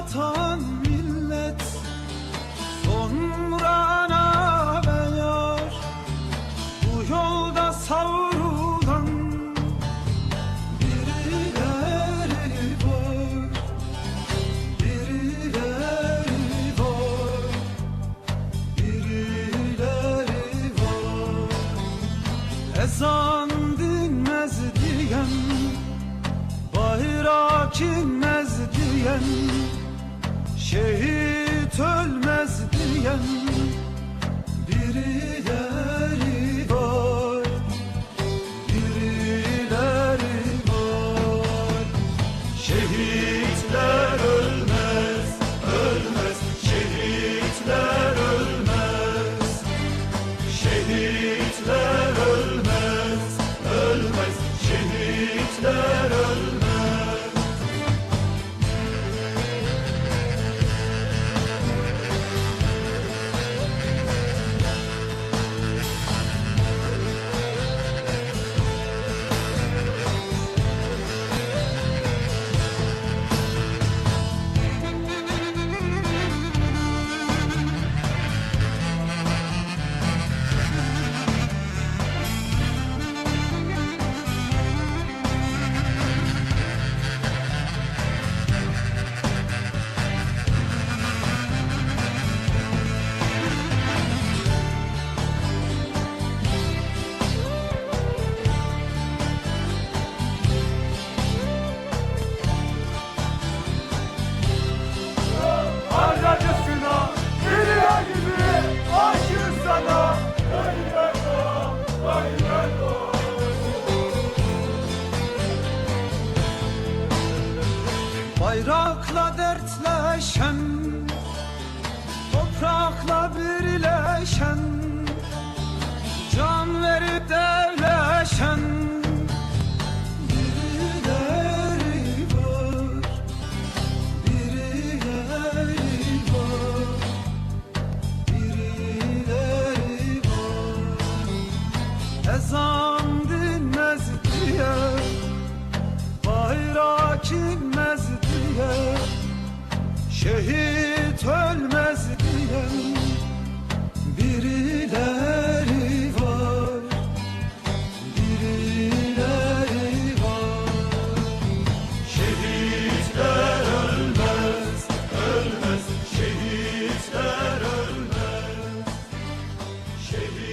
vatan millet Sonra ana ve yar. Bu yolda savrulan Birileri var Birileri var Birileri var. Ezan Şehit ölmez diyen Ezan dinmez diye Bayrak inmez diye Şehit ölmez diye Birileri var Birileri var. Şehitler ölmez Ölmez Şehitler ölmez Şehit